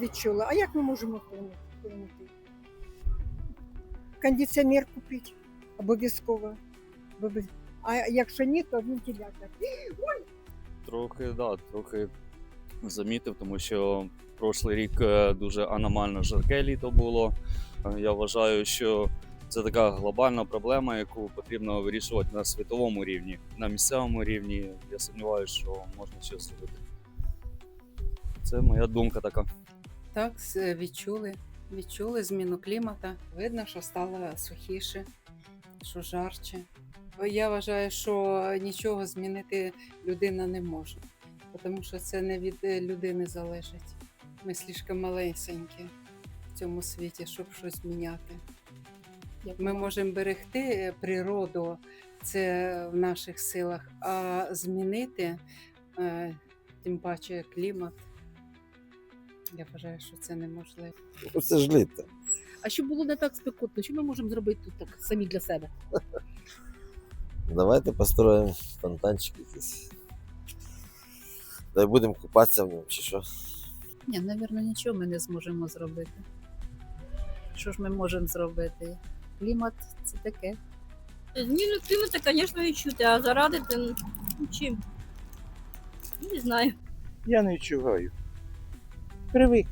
відчула. А як ми можемо вплинути? Кондиціонер купити обов'язково. А якщо ні, то вентилятор. Трохи, да, трохи замітив, тому що прошлий рік е, дуже аномально жарке літо було. Е, Я вважаю, що це така глобальна проблема, яку потрібно вирішувати на світовому рівні, на місцевому рівні. Я сумніваюся, що можна щось зробити. Це моя думка така. Так, відчули. Відчули зміну клімату. Видно, що стало сухіше, що жарче. Я вважаю, що нічого змінити людина не може, тому що це не від е, людини залежить. Ми слишком малесенькі в цьому світі, щоб щось міняти. Ми можемо берегти е, природу, це в наших силах, а змінити, е, тим паче клімат. Я вважаю, що це неможливо. Ну, Це ж літо. А щоб було не так спекотно, що ми можемо зробити тут так самі для себе? Давайте построїмо фонтанчик якийсь. Дай будемо купатися в ньому, чи що. Ні, навірно, нічого ми не зможемо зробити. Що ж ми можемо зробити? Клімат це таке. Зміну клімату, звісно, відчути, а зарадити ну, чим? Не знаю. Я не відчуваю. Привик.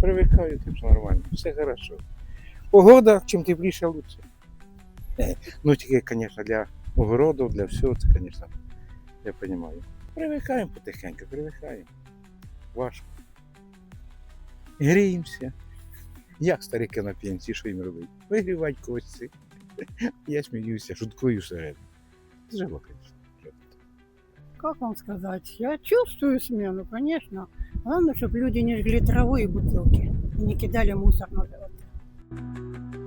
Привикаю, так що нормально. Все хорошо. Погода, чим тепліше, лучше. Ну, тільки, звісно, для огородів, для всього, це, звісно, я розумію. Привикаємо потихеньку, привикаємо. Важко. Гріємося. Як старики на пенсії, що їм робити? Вигрівати кості. Я сміюся, шуткую всередину. Живо, звісно. Как вам сказать? Я чувствую смену, конечно. Главное, чтобы люди не жгли траву и бутылки. И не кидали мусор на дорогу.